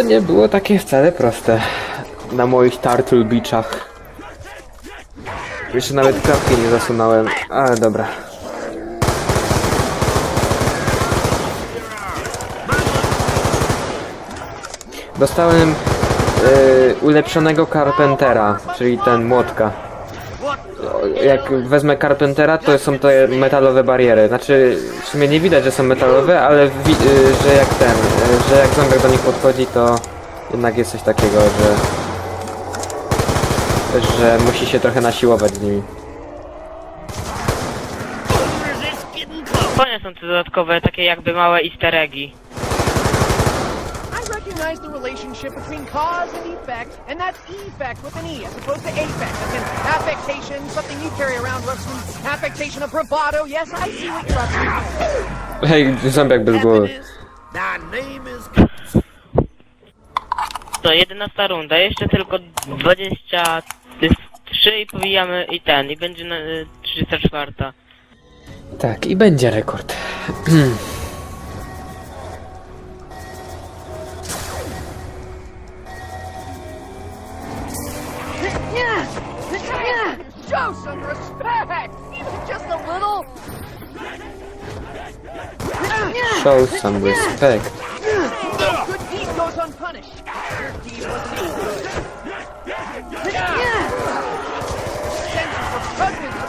to nie było takie wcale proste. Na moich Turtle Beachach. Jeszcze nawet klatki nie zasunąłem, ale dobra. Dostałem yy, ulepszonego Carpentera, czyli ten młotka. Jak wezmę Carpentera, to są te metalowe bariery. Znaczy, w sumie nie widać, że są metalowe, ale wi- y, że jak ten, y, że jak zombiak do nich podchodzi, to jednak jest coś takiego, że że musi się trochę nasiłować z nimi. Fajne są te dodatkowe, takie jakby małe easter eggi. Recognize the relationship between cause and effect, and that's effect with an E as opposed to affect. As in affectation, something you carry around, Ruxin. Affectation of bravado. Yes, I see what you're up to. Hej, bez głowy. To 11 runda, jeszcze tylko 23 i powijamy i ten, i będzie na, y, 34. Tak, i będzie rekord.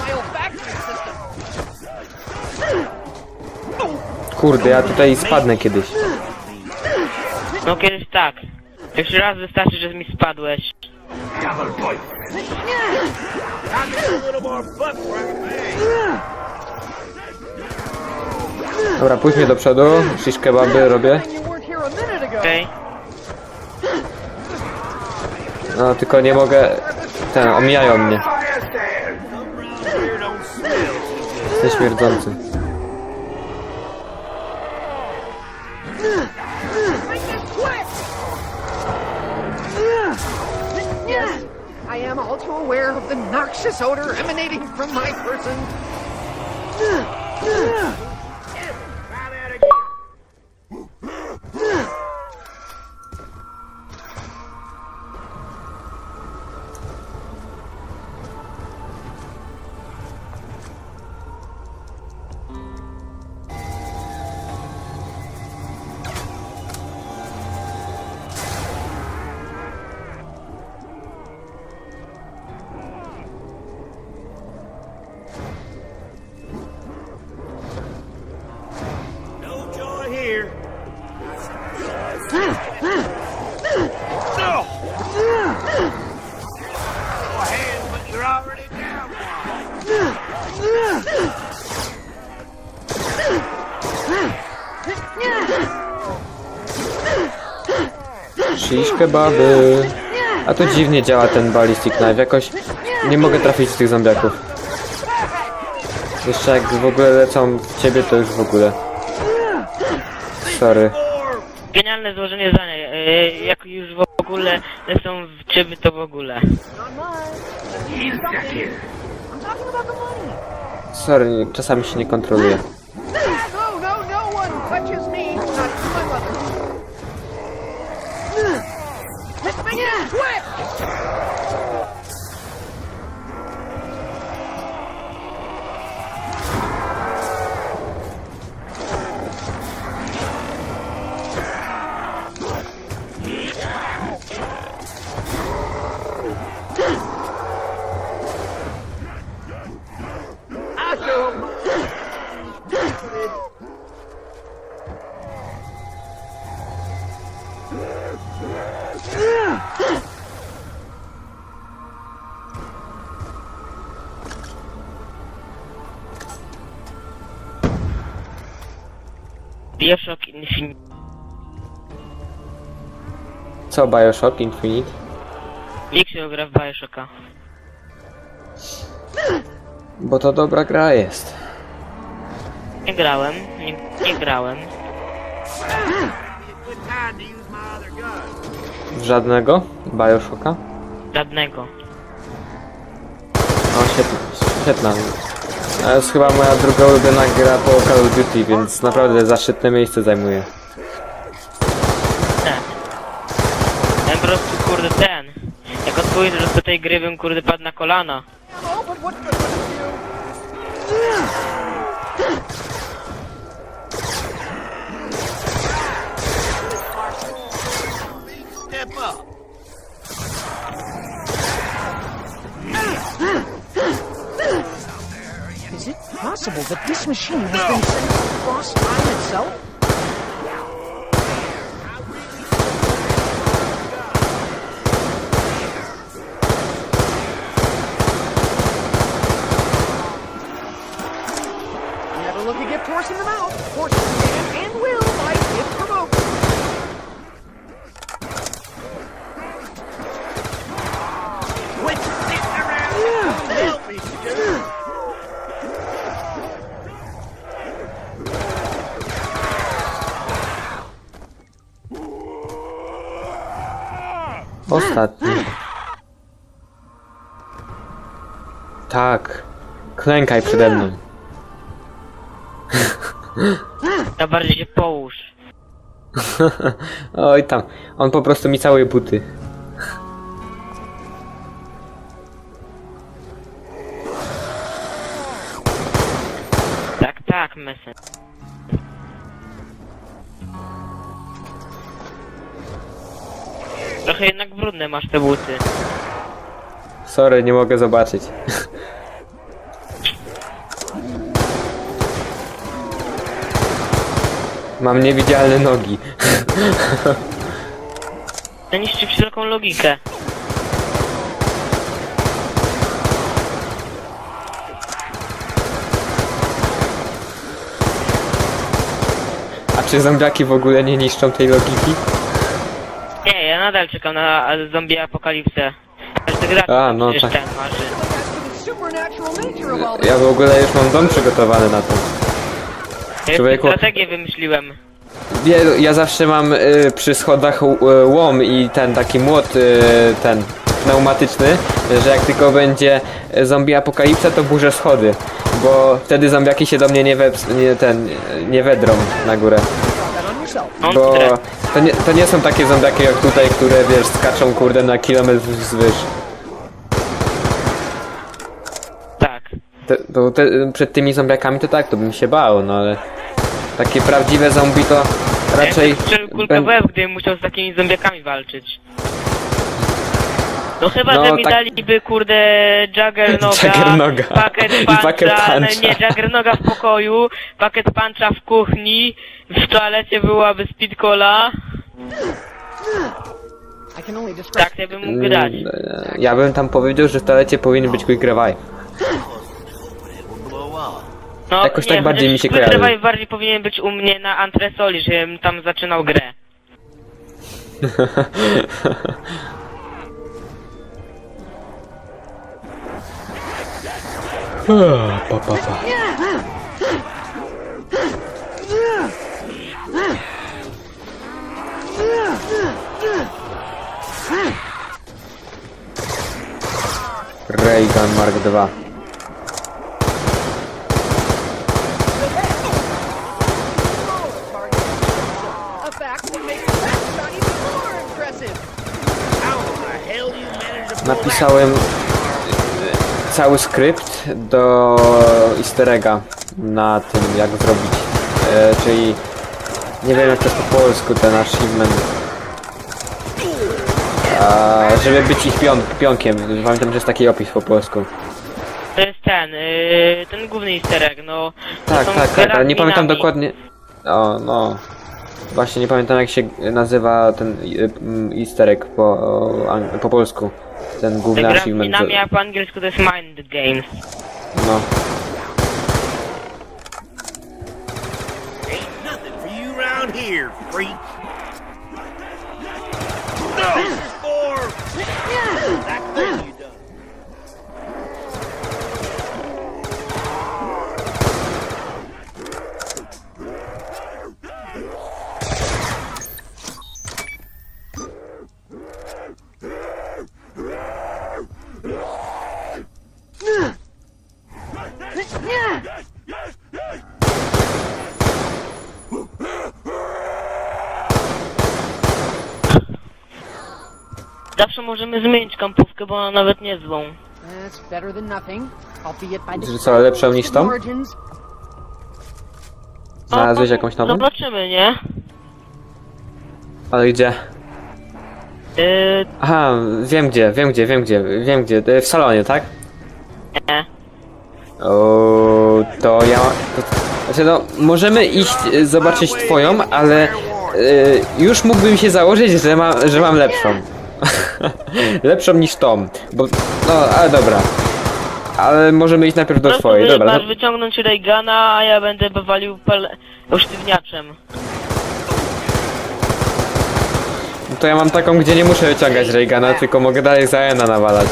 my olfactory system. Kurde, ja tutaj spadnę kiedyś. No kiedyś tak. Jeszcze raz wystarczy, że mi spadłeś. a little Dobra, pójdź mnie do przodu. Shish kebaby robię. Okej? No, tylko nie mogę... Ten, omijają mnie. Jestem śmierdzący. I am all too aware of the noxious odor emanating from my person. Kebaby. A to dziwnie działa ten ballistic knife. Jakoś nie mogę trafić z tych zombiaków. Jeszcze jak w ogóle lecą w ciebie, to już w ogóle. Sorry. Genialne złożenie zdania. y, Jak już w ogóle lecą w ciebie, to w ogóle. Sorry, czasami się nie kontroluję. Bioshock Infinite. Co, Bioshock Infinite? Nikt się gra w Bioshocka. Bo to dobra gra jest. Nie grałem, nie, nie grałem. Żadnego? Bioshocka? Żadnego. O, świetna. Świetna. To jest chyba moja druga ulubiona gra po Call of Duty, więc naprawdę zaszczytne miejsce zajmuje. Tak. Ja po prostu kurde ten. Jak odpowiedział do tej gry bym kurde padł na kolana. This machine has been sent across time itself? Ostatni. Tak. Klękaj przede mną. To bardziej się połóż. Oj tam. On po prostu mi całe buty. Brudne masz te buty. Sorry, nie mogę zobaczyć. Mam niewidzialne nogi. To niszczy wszelką logikę. A czy zombiaki w ogóle nie niszczą tej logiki? Nie, ja nadal czekam na zombie apokalipsę. Każdy gracz A, no przecież tak. ten marzy. Ja w ogóle już mam dom przygotowany na to. Ja Człowieku- strategię wymyśliłem. Ja, ja zawsze mam y, przy schodach y, łom i ten taki młot, y, ten pneumatyczny, że jak tylko będzie y, zombie apokalipsa, to burzę schody. Bo wtedy zombiaki się do mnie nie, we, nie, ten, nie wedrą na górę. Mądre. To nie, to nie są takie zombiaki jak tutaj, które wiesz, skaczą kurde na kilometr wzwyż. Tak. Te, przed tymi zombiakami to tak, to bym się bał, no ale takie prawdziwe zombie to raczej... Ja kulkę ben- w łeb, gdybym musiał z takimi zombiakami walczyć. No chyba, No, że mi tak- daliby kurde Juggernoga, Juggernoga. pakiet I puncha, puncha. nie, Juggernoga w pokoju, pakiet puncha w kuchni, w toalecie byłaby speed cola, I can only describe tak ja bym mógł grać. Mm, e, Ja bym tam powiedział, że w toalecie powinien być quick revive. No, jakoś tak bardziej chociaż mi się Quick kojarzy. Revive bardziej powinien być u mnie na antresoli, żebym tam zaczynał grę. pa, pa, pa. Raygun Mark II. Napisałem cały skrypt do easter egga na tym jak zrobić. E, czyli nie wiem jak to jest po polsku ten achievement. A, żeby być ich pion pionkiem. Pamiętam, że jest taki opis po polsku. To jest ten, yy, ten główny easter egg, no. to Tak, są tak, tak, ale nie pamiętam dokładnie. O, no. Właśnie nie pamiętam jak się nazywa ten y, mm, easter egg po, po polsku. Ten główny Gra achievement. minami, a po angielsku to jest Mind Games. No. Ain't nothing for you around here, freak. For that thing you Zawsze możemy zmienić kampówkę, bo ona nawet nie złą. That's better than nothing, albeit by Że co, lepszą niż tą? Znalazłeś No, jakąś nową? Zobaczymy, nie? Ale gdzie? Yy, Aha, wiem gdzie, wiem gdzie, wiem gdzie, wiem gdzie. E, W salonie, tak? nie. O, to ja. To, znaczy, no, możemy iść e, zobaczyć twoją, ale e, już mógłbym się założyć, że, ma, że mam lepszą. lepszą niż tą. Bo, no, ale dobra. Ale możemy iść najpierw do wy- dobra. masz No, wyciągnąć Reagana, a ja będę wywalił pel... usztywniaczem. to ja mam taką, gdzie nie muszę wyciągać Reagana, tylko mogę dalej za Ena nawalać.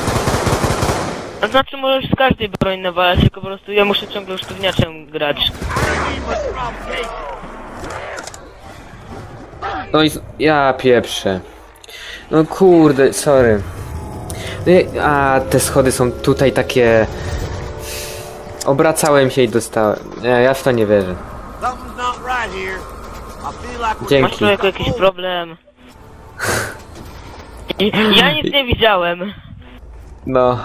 To znaczy możesz z każdej broni nawalać, tylko po prostu ja muszę ciągle usztywniaczem grać. No i z- ja pieprzę. No kurde, sorry. No A te schody są tutaj takie. Obracałem się i dostałem. Nie, ja w to nie wierzę. Dzięki. Masz człowieku jakiś problem? Ja nic nie widziałem. No.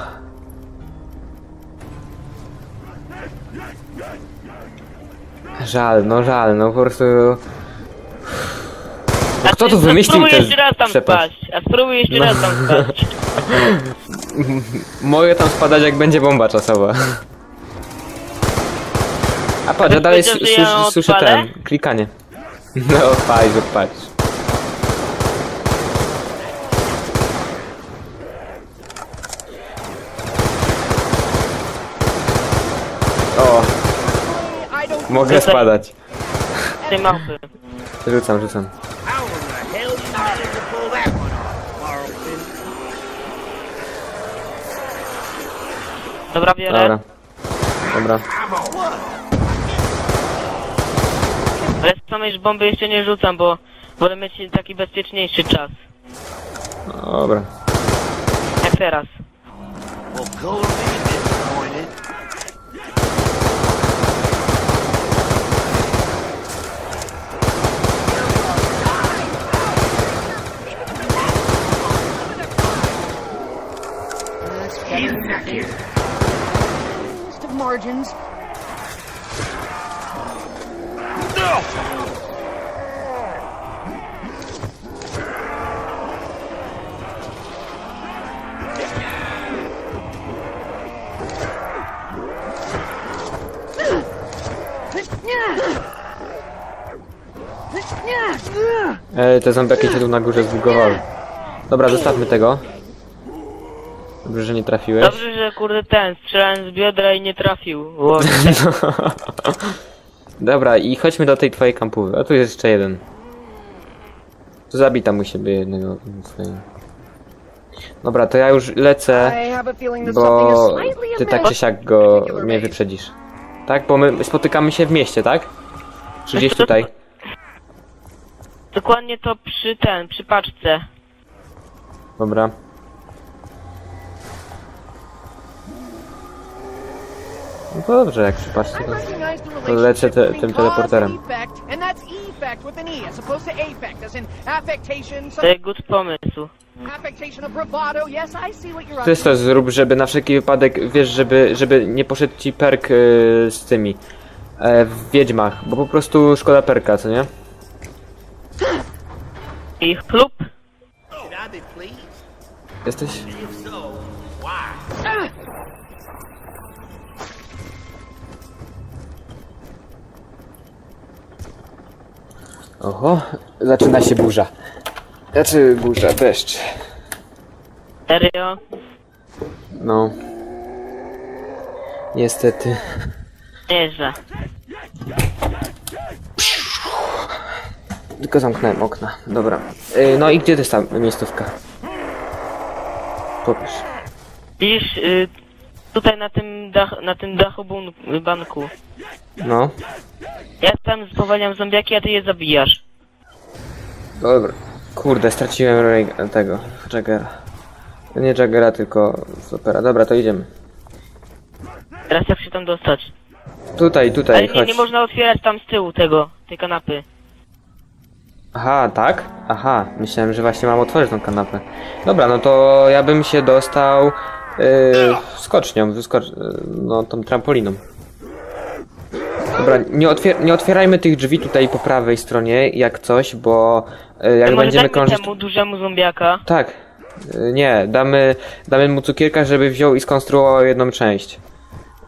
Żal, no żal, no po prostu. A kto a wymyślił spróbuj jeszcze raz tam przepaść? spaść. A spróbuj jeszcze raz tam spaść. Mogę tam spadać jak będzie bomba czasowa. A patrz, ja dalej powiedział, s- że ja słyszę, słyszę odpalę? ten, klikanie. No fajnie, patrz. O, mogę spadać. Tej małpy. Rzucam, rzucam. Dobra, bierę. Dobra. Dobra. Ale z samej bomby jeszcze nie rzucam, bo wolę mieć taki bezpieczniejszy czas. Dobra. Jak teraz. Well, go Te zombiaki się tu na górze zbugowały. Dobra, zostawmy tego. Dobrze, że nie trafiłeś. Dobrze, że kurde ten, strzelałem z biodra i nie trafił. Ło, Dobra, i chodźmy do tej twojej kampówy. A tu jest jeszcze jeden. Tu zabita musi być jednego. swojego. Dobra, to ja już lecę, I have a feeling that something bo slightly ty tak amiss. czy siak go mnie wyprzedzisz. Tak? Bo my spotykamy się w mieście, tak? Czy gdzieś tutaj? Dokładnie to przy ten, przy paczce. Dobra. No to dobrze, jak przypatrzcie to... To lecę te, tym teleporterem. to jest good pomysł. Ty to zrób, żeby na wszelki wypadek, wiesz, żeby, żeby nie poszedł ci perk y, z tymi e, w Wiedźmach, bo po prostu szkoda perka, co nie? I pleased? Jesteś? Oho, zaczyna się burza. Znaczy burza, deszcz. Serio? No. Niestety. Nieźle. Tylko zamknąłem okna. Dobra. Y, no i gdzie jest ta miejscówka? Popisz. Widzisz, y, tutaj na tym, dach, na tym dachu bun- banku. No. Ja tam spowalniam zombiaki, a ty je zabijasz. Dobra. Kurde, straciłem Ray- tego, Jaggera. Nie Jaggera, tylko Supera. Dobra, to idziemy. Teraz jak się tam dostać? Tutaj, tutaj, Ale nie, chodź. nie można otwierać tam z tyłu tego, tej kanapy. Aha, tak? Aha, myślałem, że właśnie mam otworzyć tą kanapę. Dobra, no to ja bym się dostał yy, skocznią, wyskocz, yy, no tą trampoliną. Dobra, nie, otwier nie otwierajmy tych drzwi tutaj po prawej stronie, jak coś, bo yy, jak może będziemy dajmy krążyć... temu dużemu zombiaka. Tak, yy, nie, damy, damy mu cukierka, żeby wziął i skonstruował jedną część.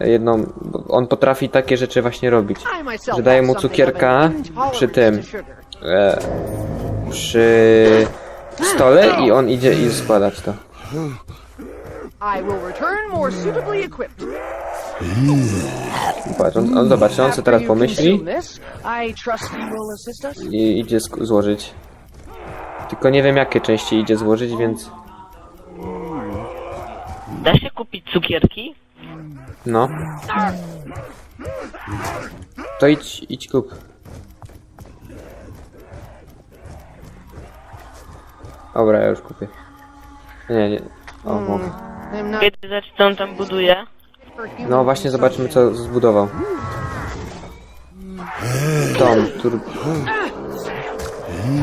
Jedną, bo on potrafi takie rzeczy właśnie robić. Że daję have mu cukierka przy tym. E, przy stole i on idzie i składać to. I will return more suitably equipped. Patrz, on, on zobacz, on sobie teraz pomyśli I trust you will assist us. i idzie sk- złożyć. Tylko nie wiem jakie części idzie złożyć, więc Da się kupić cukierki? no. To idź, idź kup. Dobra, ja już kupię. Nie, nie. O, mogę. I'm not Kiedy zacznie on tam buduje? No właśnie zobaczmy co zbudował. Dom, tur...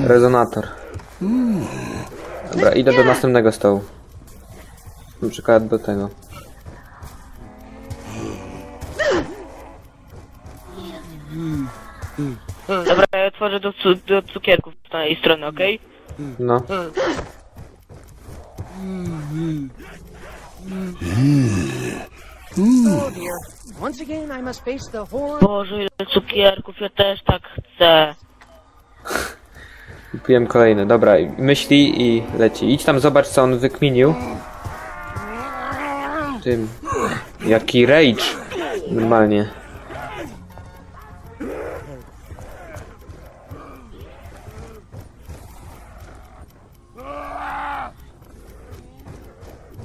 Rezonator. Dobra, idę do następnego stołu. Na przykład do tego. Dobra, ja otworzę do, cu do cukierków z tej strony, okej? No. Oh dear. Once again, I must face the horror. Boże, ile cukierków, ja też tak chcę. Kupiłem kolejny. Dobra, i myśli i leci. Idź tam zobacz co on wykminił. Tym. Jaki rage. Normalnie.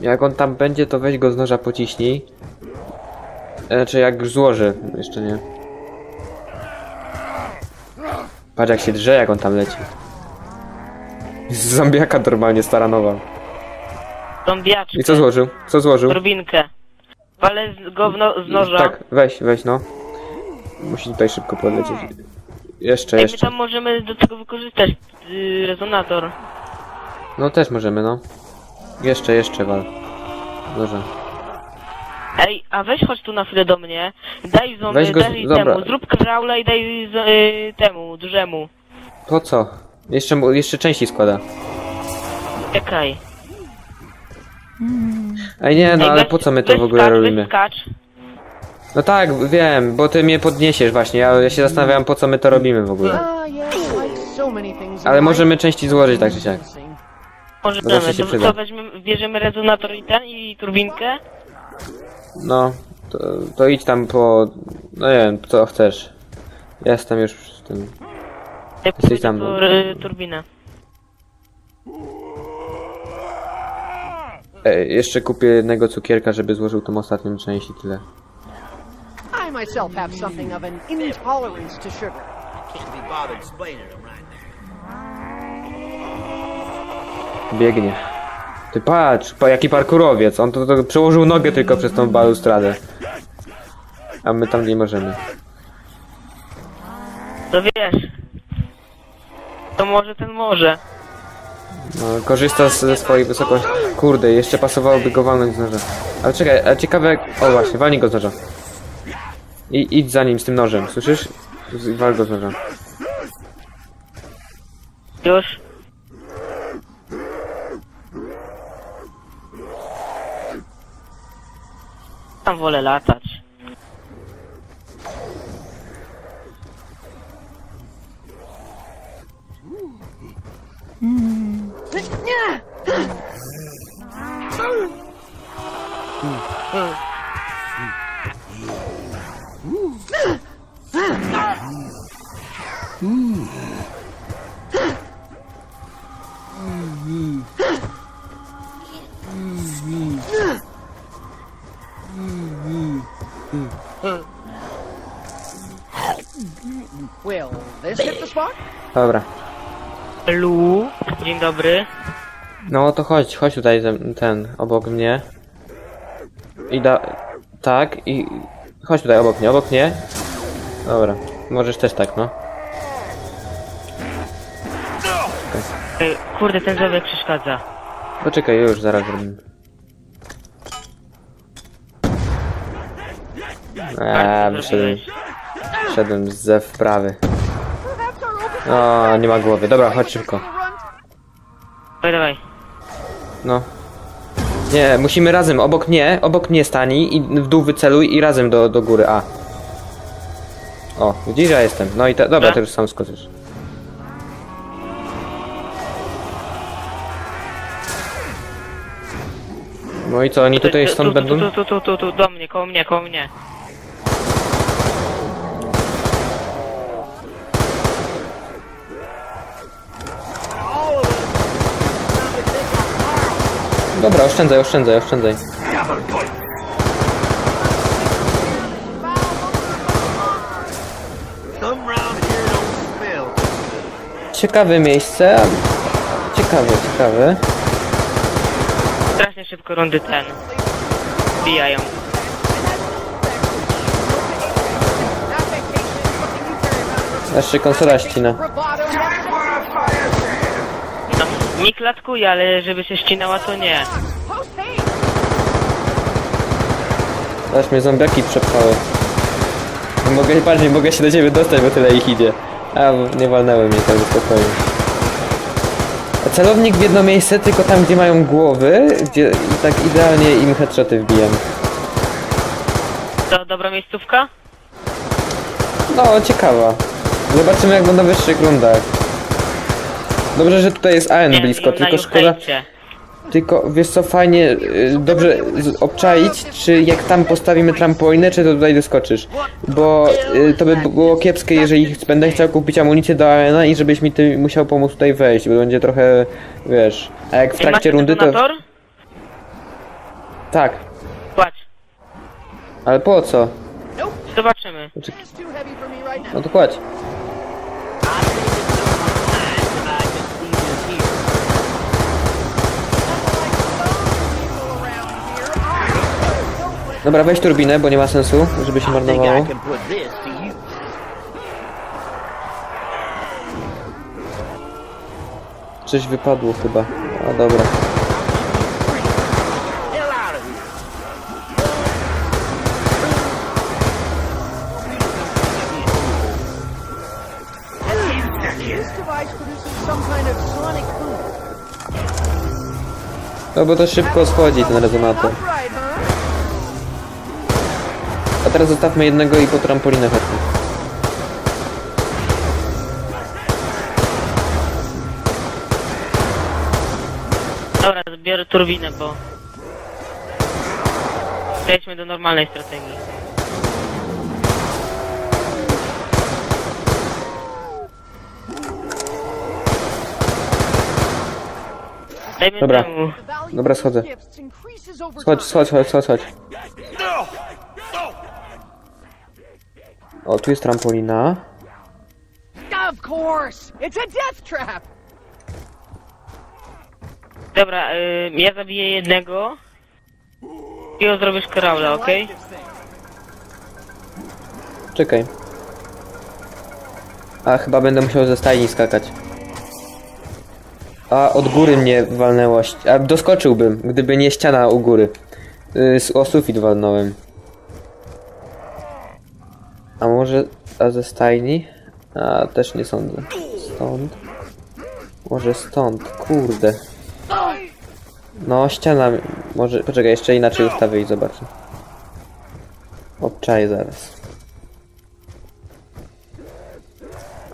Jak on tam będzie, to weź go z noża pociśnij. Znaczy jak złoży, jeszcze nie. Patrz jak się drze, jak on tam leci. Z zombiaka normalnie staranował. Zombiaczkę. I co złożył? Co złożył? Turbinkę. Walę z- go w no z noża. Tak, weź, weź no. Musi tutaj szybko podlecieć. Jeszcze, Ej, my jeszcze. tam możemy do tego wykorzystać yy, rezonator. No też możemy, no. Jeszcze, jeszcze wal. Dobrze. Ej, a weź chodź tu na chwilę do mnie. Daj zombie, Weź go z- daj dobra. temu, zrób kraula i daj z, yy, temu, dużemu. Po co? Jeszcze, mu- jeszcze części składa. Czekaj. Ej nie, no Ej, ale weź- po co my to w ogóle wyskacz, robimy? Wyskacz. No tak, wiem, bo ty mnie podniesiesz właśnie. Ja, ja się zastanawiam po co my to robimy w ogóle. Ah, Ale możemy części złożyć tak czy siak. Możemy, zawsze się to, przyda. to weźmiemy, bierzemy rezonator i ten, i turbinkę. No, to, to idź tam po... No nie wiem, co chcesz. Ja Jestem już w tym... Ja Jesteś tam. tur, y, turbinę. Ej, jeszcze kupię jednego cukierka, żeby złożył tą ostatnią część i tyle. I myself have something of an intolerance to sugar. Can't be bothered explaining them Biegnie. Ty patrz, pa, jaki parkurowiec. On to, to przełożył nogę tylko przez tą balustradę. A my tam nie możemy. To wiesz. To może ten może. No, korzysta z- ze swojej wysokości. Kurde, jeszcze pasowałoby go walnąć z noża. Ale czekaj, a ciekawe. O właśnie, walnij go z noża. I idź za nim z tym nożem, słyszysz? Z- Wal go z noża. Już. Tam wolę latać. Will Dobra. Lu. Dzień dobry. No to chodź, chodź tutaj ze- ten, obok mnie. I da... Tak, i... Chodź tutaj obok mnie, obok mnie. Dobra, możesz też tak, no. Ej, kurde, ten człowiek przeszkadza. Poczekaj, już zaraz zrobimy. Eee, wyszedłem, wyszedłem ze wprawy. O, nie ma głowy. Dobra, chodź szybko. Dawaj, dawaj. No. Nie, musimy razem, obok nie, obok nie stani i w dół wyceluj i razem do, do góry, a. O, widzisz, ja jestem. No i te, dobra, ty już sam skoczysz. No i co, oni tutaj Tu, stąd będą? Tu, tu, tu, tu, tu, do mnie, koło mnie, koło mnie. Dobra, oszczędzaj, oszczędzaj, oszczędzaj. Ciekawe miejsce. Ciekawe, ciekawe. Strasznie szybko rundy ten. Bijają. Jeszcze konsola ścina. Nie klatkuje, ale żeby się ścinała, to nie. Aż mnie zombiaki przepchały. Nie Mogę, patrz, nie mogę się do ciebie dostać, bo tyle ich idzie. A, nie walnęły mnie tak spokojnie. A celownik w jedno miejsce, tylko tam, gdzie mają głowy, gdzie i tak idealnie im headshoty wbijam. To dobra miejscówka? No, ciekawa. Zobaczymy, jak będą w wyższych rundach. Dobrze, że tutaj jest AN blisko, tylko szkoda... Tylko, wiesz co, fajnie, y, dobrze z- obczaić, czy jak tam postawimy trampolinę, czy to tutaj doskoczysz. Bo y, to by było kiepskie, jeżeli będę chciał kupić amunicję do arena i żebyś mi ty musiał pomóc tutaj wejść, bo będzie trochę, wiesz... A jak w trakcie rundy to... Tak, Płacz. ale po co? Zobaczymy. now. No to kładź. Dobra, weź turbinę, bo nie ma sensu, żeby się marnowało. Coś wypadło chyba. A dobra. No bo to szybko schodzi ten rezonator. A teraz zostawmy jednego i po trampolinę chodźmy. Dobra, zbiorę turbinę, bo... Przejdźmy do normalnej strategii. Dajmy Dobra. temu. Dobra, schodzę. over Schodź, schodź, schodź, schodź, schodź. O, tu jest trampolina. Of course! It's a death trap! Dobra, y, ja zabiję jednego. I zrobisz kraula, okej? Czekaj. A, chyba będę musiał ze stajni skakać. A, od góry mnie walnęło. ści- A, doskoczyłbym, gdyby nie ściana u góry. Y, z- o sufit walnąłem. A może... A ze stajni? A, też nie sądzę. Stąd? Może stąd, kurde. No, ściana... Może... Poczekaj, jeszcze inaczej ustawię i zobaczę. Obczaję zaraz.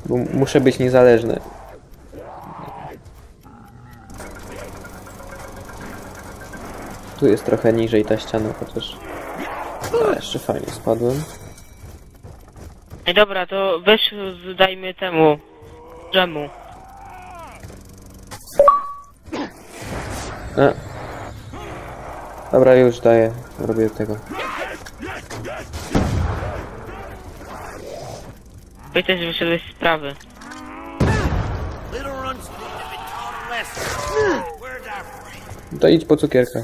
Bo muszę być niezależny. Tu jest trochę niżej ta ściana, chociaż... A, jeszcze fajnie spadłem. Ej, dobra, to weź z- dajmy temu. Dżemu. A. Dobra, już daję. Robię tego. Wy też wyszedłeś z sprawy. To idź po cukierka.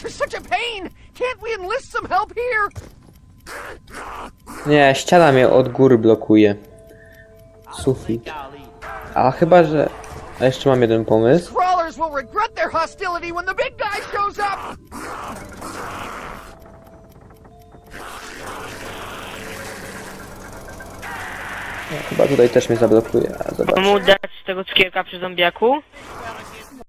Crawlers are such a pain! Can't we enlist some help here? Nie, ściana mnie od góry blokuje. Sufit. A chyba, że... A jeszcze mam jeden pomysł. Crawlers will regret their hostility when the big guy shows up! Chyba tutaj też mnie zablokuje. A, Mam zobacz. mu dać tego cukierka przy zombiaku?